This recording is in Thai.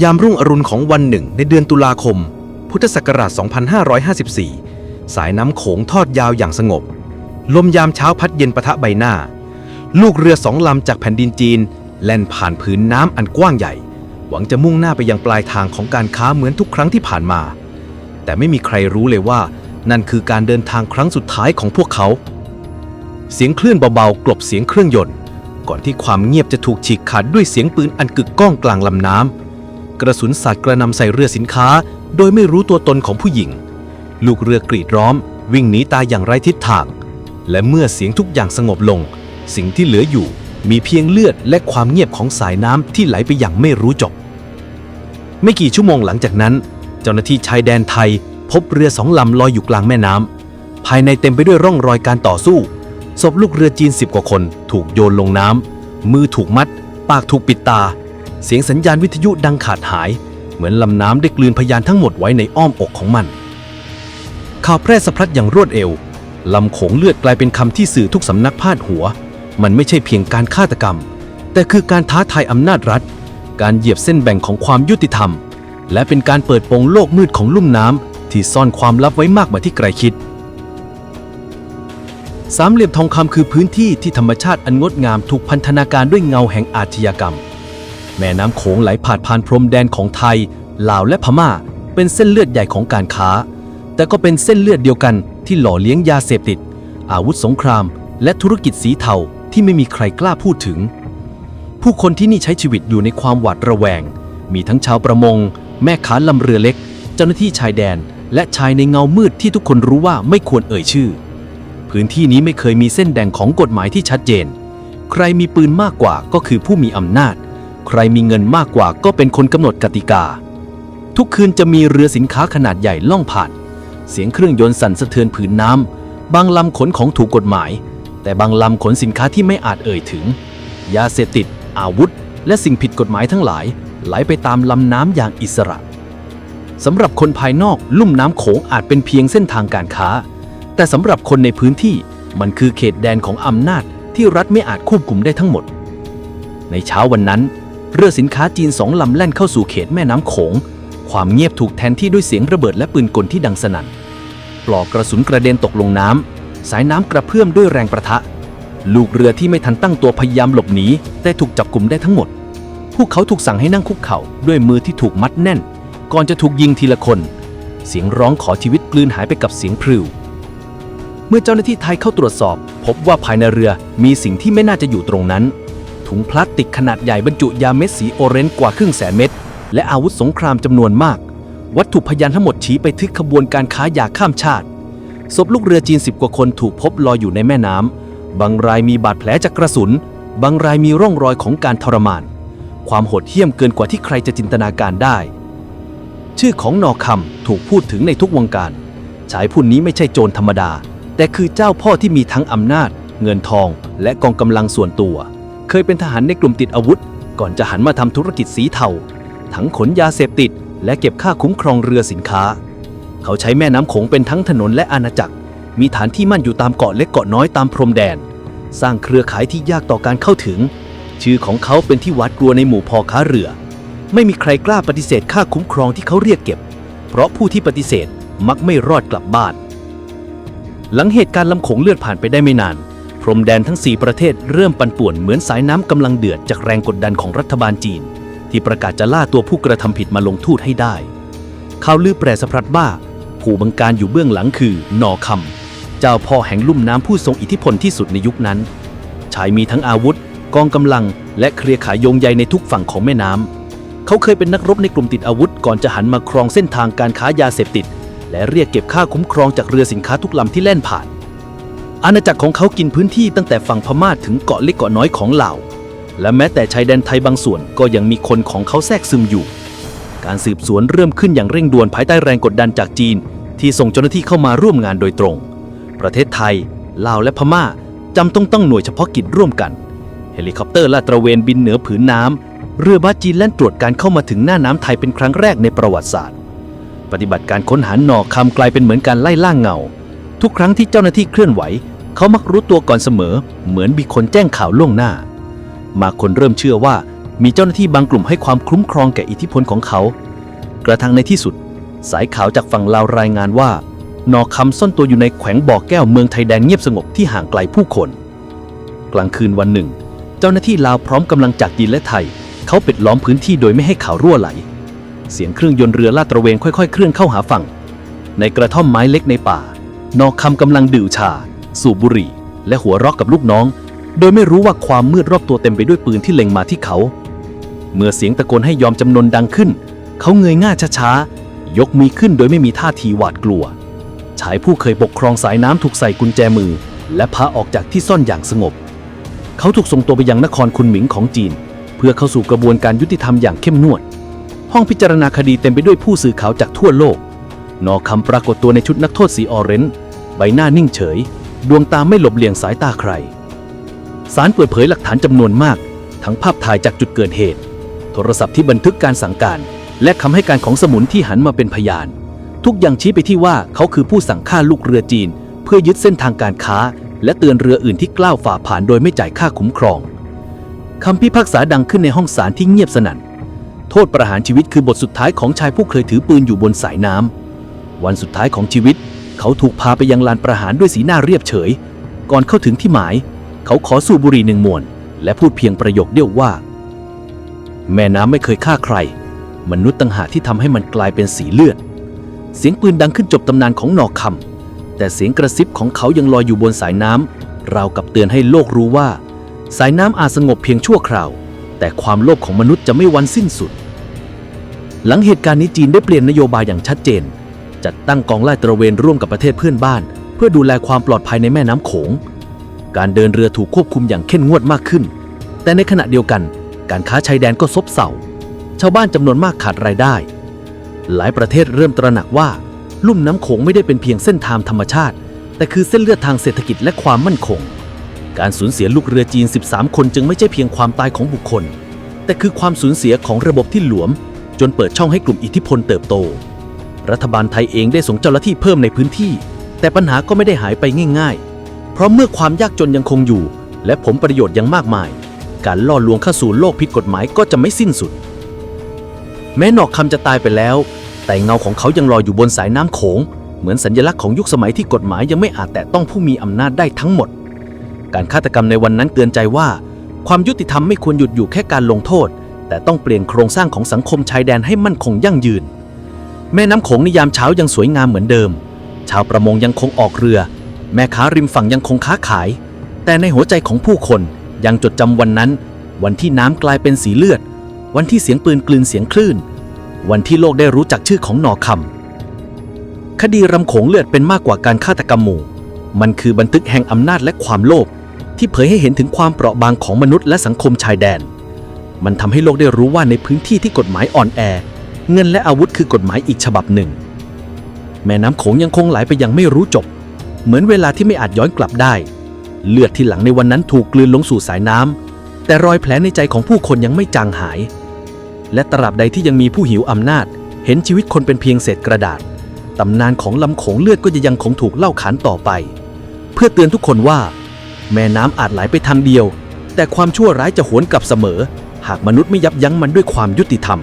ยามรุ่งอรุณของวันหนึ่งในเดือนตุลาคม พุทธศักราช 2554 สายน้ำโขงทอดยาวอย่างสงบ ลมยามเช้าพัดเย็นปะทะใบหน้า ลูกเรือสองลำจากแผ่นดินจีน แล่นผ่านผืนน้ำอันกว้างใหญ่ หวังจะมุ่งหน้าไปยังปลายทางของการค้าเหมือนทุกครั้งที่ผ่านมา แต่ไม่มีใครรู้เลยว่า นั่นคือการเดินทางครั้งสุดท้ายของพวกเขา เสียงคลื่นเบาๆกลบเสียงเครื่องยนต์ ก่อนที่ความเงียบจะถูกฉีกขาดด้วยเสียงปืนอันกึกก้องกลางลำน้ำ กระสุนสาดกระนำใส่เรือสินค้า โดยไม่รู้ตัวตนของผู้หญิง ลูกเรือกรีดร้อม วิ่งหนีตายอย่างไร้ทิศทาง และเมื่อเสียงทุกอย่างสงบลง สิ่งที่เหลืออยู่มีเพียงเลือดและความเงียบของสายน้ำที่ไหลไปอย่างไม่รู้จบ ไม่กี่ชั่วโมงหลังจากนั้น เจ้าหน้าที่ชายแดนไทย พบเรือสองลำลอยอยู่กลางแม่น้ำภายในเต็มไปด้วยร่องรอยการต่อสู้ศพลูกเรือจีนสิบกว่าคน ถูกโยนลงน้ำมือถูกมัด ปากถูกปิดตา เสียงสัญญาณวิทยุดังขาดหาย เหมือนลำน้ำได้กลืนพยานทั้งหมดไว้ในอ้อมอกของมัน ข่าวแพร่สะพัดอย่างรวดเร็วลำโขงเลือดกลายเป็นคำที่สื่อทุกสำนักพาดหัว มันไม่ใช่เพียงการฆาตกรรม แต่คือการท้าทายอำนาจรัฐ การเหยียบเส้นแบ่งของความยุติธรรม และเป็นการเปิดโปงโลกมืดของลุ่มน้ำที่ซ่อนความลับไว้มากกว่าที่ใครคิดสามเหลี่ยมทองคำคือพื้นที่ที่ธรรมชาติอันงดงามถูกพันธนาการด้วยเงาแห่งอาชญากรรม แม่น้ำโขงไหลผ่านผ่านพรมแดนของไทย ลาวและพม่า เป็นเส้นเลือดใหญ่ของการค้า แต่ก็เป็นเส้นเลือดเดียวกันที่หล่อเลี้ยงยาเสพติด อาวุธสงคราม และธุรกิจสีเทาที่ไม่มีใครกล้าพูดถึง ผู้คนที่นี่ใช้ชีวิตอยู่ในความหวาดระแวง มีทั้งชาวประมง แม่ค้าลำเรือเล็ก เจ้าหน้าที่ชายแดน และชายในเงามืดที่ทุกคนรู้ว่าไม่ควรเอ่ยชื่อ พื้นที่นี้ไม่เคยมีเส้นแบ่งของกฎหมายที่ชัดเจน ใครมีปืนมากกว่าก็คือผู้มีอำนาจ ใครมีเงินมากกว่าก็เป็นคนกำหนดกติกา ทุกคืนจะมีเรือสินค้าขนาดใหญ่ล่องผ่าน เสียงเครื่องยนต์สั่นสะเทือนผืนน้ำ บางลำขนของถูกกฎหมาย แต่บางลำขนสินค้าที่ไม่อาจเอ่ยถึง ยาเสพติด อาวุธ และสิ่งผิดกฎหมายทั้งหลาย ไหลไปตามลำน้ำอย่างอิสระสำหรับคนภายนอกลุ่มน้ำโขงอาจเป็นเพียงเส้นทางการค้า แต่สำหรับคนในพื้นที่มันคือเขตแดนของอำนาจที่รัฐไม่อาจควบคุมได้ทั้งหมด ในเช้าวันนั้น เรือสินค้าจีนสองลำแล่นเข้าสู่เขตแม่น้ำโขง ความเงียบถูกแทนที่ด้วยเสียงระเบิดและปืนกลที่ดังสนั่น ปลอกกระสุนกระเด็นตกลงน้ำ สายน้ำกระเพื่อมด้วยแรงประทะ ลูกเรือที่ไม่ทันตั้งตัวพยายามหลบหนีแต่ถูกจับกลุ่มได้ทั้งหมด พวกเขาถูกสั่งให้นั่งคุกเข่าด้วยมือที่ถูกมัดแน่น ก่อนจะถูกยิงทีละคน เสียงร้องขอชีวิตกลืนหายไปกับเสียงพริ้วเมื่อเจ้าหน้าที่ไทยเข้าตรวจสอบ พบว่าภายในเรือมีสิ่งที่ไม่น่าจะอยู่ตรงนั้น ถุงพลาสติกขนาดใหญ่บรรจุยาเม็ดสีโอเรนจ์กว่าครึ่งแสนเม็ดและอาวุธสงครามจำนวนมาก วัตถุพยานทั้งหมดชี้ไปทึกขบวนการค้ายาข้ามชาติ ศพลูกเรือจีนสิบกว่าคนถูกพบลอยอยู่ในแม่น้ำ บางรายมีบาดแผลจากกระสุน บางรายมีร่องรอยของการทรมาน ความโหดเหี้ยมเกินกว่าที่ใครจะจินตนาการได้ ชื่อของนอคำถูกพูดถึงในทุกวงการ ชายผู้นี้ไม่ใช่โจรธรรมดา แต่คือเจ้าพ่อที่มีทั้งอำนาจ เงินทอง และกองกำลังส่วนตัว เคยเป็นทหารในกลุ่มติดอาวุธ ก่อนจะหันมาทำธุรกิจสีเทา ทั้งขนยาเสพติด และเก็บค่าคุ้มครองเรือสินค้า เขาใช้แม่น้ำโขงเป็นทั้งถนนและอาณาจักร มีฐานที่มั่นอยู่ตามเกาะเล็กเกาะน้อยตามพรมแดน สร้างเครือข่ายที่ยากต่อการเข้าถึง ชื่อของเขาเป็นที่หวาดกลัวในหมู่พ่อค้าเรือ ไม่มีใครกล้าปฏิเสธค่าคุ้มครองที่เขาเรียกเก็บ เพราะผู้ที่ปฏิเสธมักไม่รอดกลับบ้าน หลังเหตุการณ์ลำโขงเลือดผ่านไปได้ไม่นาน พรมแดนทั้ง 4 ประเทศเริ่มปั่นป่วนเหมือนสายน้ำกำลังเดือดจากแรงกดดันของรัฐบาลจีน ที่ประกาศจะล่าตัวผู้กระทำผิดมาลงโทษให้ได้ข่าวลือแปรสะพัดบ้าผู้บังการอยู่เบื้องหลังคือ นอคำเจ้าพ่อแห่งลุ่มน้ำผู้ทรงอิทธิพลที่สุดในยุคนั้น ชายมีทั้งอาวุธ กองกำลัง และเครือข่ายโยงใยในทุกฝั่งของแม่น้ำเขาเคยเป็นนักรบในกลุ่มติดอาวุธก่อนจะหันมาครองเส้นทางการค้ายาเสพติด และเรียกเก็บค่าคุ้มครองจากเรือสินค้าทุกลำที่แล่นผ่าน อาณาจักรของเขากินพื้นที่ตั้งแต่ฝั่งพม่าถึงเกาะเล็กเกาะน้อยของลาว และแม้แต่ชายแดนไทยบางส่วนก็ยังมีคนของเขาแทรกซึมอยู่ การสืบสวนเริ่มขึ้นอย่างเร่งด่วนภายใต้แรงกดดันจากจีน ที่ส่งเจ้าหน้าที่เข้ามาร่วมงานโดยตรง ประเทศไทย ลาวและพม่าจำต้องตั้งหน่วยเฉพาะกิจร่วมกัน เฮลิคอปเตอร์ลาดตระเวนบินเหนือผืนน้ำเรือบาสจีนแล่นตรวจการเข้ามาถึงหน้าน้ำไทยเป็นครั้งแรกในประวัติศาสตร์ ปฏิบัติการค้นหาหนอคำกลายเป็นเหมือนการไล่ล่าเงา ทุกครั้งที่เจ้าหน้าที่เคลื่อนไหว เขามักรู้ตัวก่อนเสมอ เหมือนมีคนแจ้งข่าวล่วงหน้า มาคนเริ่มเชื่อว่ามีเจ้าหน้าที่บางกลุ่มให้ความคุ้มครองแก่อิทธิพลของเขา กระทั่งในที่สุด สายข่าวจากฝั่งลาวรายงานว่านอคำซ่อนตัวอยู่ในแขวงบ่อแก้วเมืองไทยแดนเงียบสงบที่ห่างไกลผู้คน กลางคืนวันหนึ่ง เจ้าหน้าที่ลาวพร้อมกำลังจากจีนและไทย เขาปิดล้อมพื้นที่โดยไม่ให้ข่าวรั่วไหล เสียงเครื่องยนต์เรือลาดตระเวนค่อยๆ เคลื่อนเข้าหาฝั่ง ในกระท่อมไม้เล็กในป่านอคำกำลังดื่มชา สูบบุหรี่ และหัวเราะกับลูกน้อง โดยไม่รู้ว่าความมืดรอบตัวเต็มไปด้วยปืนที่เล็งมาที่เขา เมื่อเสียงตะโกนให้ยอมจำนนดังขึ้น เขาเงยหน้าช้าๆ ยกมือขึ้นโดยไม่มีท่าทีหวาดกลัว ชายผู้เคยปกครองสายน้ำถูกใส่กุญแจมือ และพาออกจากที่ซ่อนอย่างสงบ เขาถูกส่งตัวไปยังนครคุนหมิงของจีน เพื่อเข้าสู่กระบวนการยุติธรรมอย่างเข้มงวด ห้องพิจารณาคดีเต็มไปด้วยผู้สื่อข่าวจากทั่วโลกนอคำปรากฏตัวในชุดนักโทษสีออเรนจ์ใบหน้านิ่งเฉย ดวงตาไม่หลบเลี่ยงสายตาใคร สารเปิดเผยหลักฐานจำนวนมาก ทั้งภาพถ่ายจากจุดเกิดเหตุ โทรศัพท์ที่บันทึกการสั่งการ และคำให้การของสมุนที่หันมาเป็นพยาน ทุกอย่างชี้ไปที่ว่าเขาคือผู้สั่งฆ่าลูกเรือจีน เพื่อยึดเส้นทางการค้า และเตือนเรืออื่นที่กล้าวฝ่าผ่านโดยไม่จ่ายค่าคุ้มครองคำพิพากษาดังขึ้นในห้องศาลที่เงียบสนัน่น โทษประหารชีวิตคือบทสุดท้ายของชายผู้เคยถือปืนอยู่บนสายน้ำวันสุดท้ายของชีวิต เขาถูกพาไปยังลานประหารด้วยสีหน้าเรียบเฉย ก่อนเข้าถึงที่หมาย เขาขอสูบบุหรี่หนึ่งมวน และพูดเพียงประโยคเดียวว่า แม่น้ำไม่เคยฆ่าใคร มนุษย์ต่างหากที่ทำให้มันกลายเป็นสีเลือด เสียงปืนดังขึ้นจบตำนานของนอกคำแต่เสียงกระซิบของเขายังลอยอยู่บนสายน้ำราวกับเตือนให้โลกรู้ว่า สายน้ำอาจสงบเพียงชั่วคราว แต่ความโลภของมนุษย์จะไม่วันสิ้นสุด หลังเหตุการณ์นี้จีนได้เปลี่ยนนโยบายอย่างชัดเจน จัดตั้งกองไล่ตระเวนร่วมกับประเทศเพื่อนบ้าน เพื่อดูแลความปลอดภัยในแม่น้ำโขง การเดินเรือถูกควบคุมอย่างเข้มงวดมากขึ้น แต่ในขณะเดียวกัน การค้าชายแดนก็ซบเซาชาวบ้านจำนวนมากขาดรายได้ หลายประเทศเริ่มตระหนักว่า ลุ่มน้ำโขงไม่ได้เป็นเพียงเส้นทางธรรมชาติ แต่คือเส้นเลือดทางเศรษฐกิจและความมั่นคง การสูญเสียลูกเรือจีน 13 คนจึงไม่ใช่เพียงความตายของบุคคล แต่คือความสูญเสียของระบบที่หลวม จนเปิดช่องให้กลุ่มอิทธิพลเติบโต รัฐบาลไทยเองได้ส่งเจ้าหน้าที่เพิ่มในพื้นที่ แต่ปัญหาก็ไม่ได้หายไปง่ายๆ เพราะเมื่อความยากจนยังคงอยู่ และผลประโยชน์ยังมากมาย การล่อลวงเข้าสู่โลกผิดกฎหมายก็จะไม่สิ้นสุด แม้หนอกคำจะตายไปแล้ว แต่เงาของเขายังลอยอยู่บนสายน้ำโขง เหมือนสัญลักษณ์ของยุคสมัยที่กฎหมายยังไม่อาจแตะต้องผู้มีอำนาจได้ทั้งหมด การฆาตกรรมในวันนั้นเตือนใจว่า ความยุติธรรมไม่ควรหยุดอยู่แค่การลงโทษ แต่ต้องเปลี่ยนโครงสร้างของสังคมชายแดนให้มั่นคงยั่งยืน แม่น้ำโขงในยามเช้ายังสวยงามเหมือนเดิม ชาวประมงยังคงออกเรือ แม่ค้าริมฝั่งยังคงค้าขาย แต่ในหัวใจของผู้คนยังจดจำวันนั้น วันที่น้ำกลายเป็นสีเลือด วันที่เสียงปืนกลืนเสียงคลื่น วันที่โลกได้รู้จักชื่อของหนอคำคดีรำโขงเลือดเป็นมากกว่าการฆาตกรรมหมู่ มันคือบันทึกแห่งอำนาจและความโลภที่เผยให้เห็นถึงความเปราะบางของมนุษย์และสังคมชายแดน มันทำให้โลกได้รู้ว่าในพื้นที่ที่กฎหมายอ่อนแอ เงินและอาวุธคือกฎหมายอีกฉบับหนึ่ง แม่น้ำโขงยังคงไหลไปยังไม่รู้จบ เหมือนเวลาที่ไม่อาจย้อนกลับได้ เลือดที่หลังในวันนั้นถูกกลืนลงสู่สายน้ำแต่รอยแผลในใจของผู้คนยังไม่จางหาย และตราบใดที่ยังมีผู้หิวอำนาจ เห็นชีวิตคนเป็นเพียงเศษกระดาษตำนานของลำโขงเลือดก็จะยังคงถูกเล่าขานต่อไป เพื่อเตือนทุกคนว่า แม่น้ำอาจไหลไปทางเดียว แต่ความชั่วร้ายจะหวนกลับเสมอ หากมนุษย์ไม่ยับยั้งมันด้วยความยุติธรรม